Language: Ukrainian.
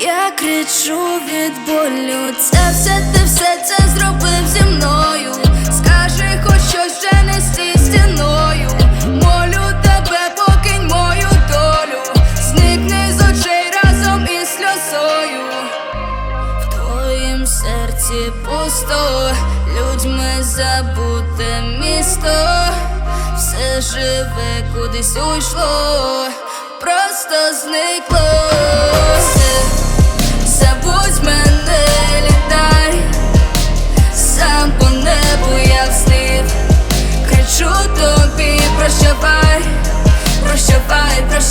Я кричу від болю. Це все ти все це зробив зі мною. Скажи, хоч щось вже не стій стіною. Молю тебе, покинь мою долю. Зникни з очей разом із сльозою. В твоїм серці пусто, людьми забуте місто, все живе кудись уйшло, просто зникло. прощавай, прощавай, прощавай.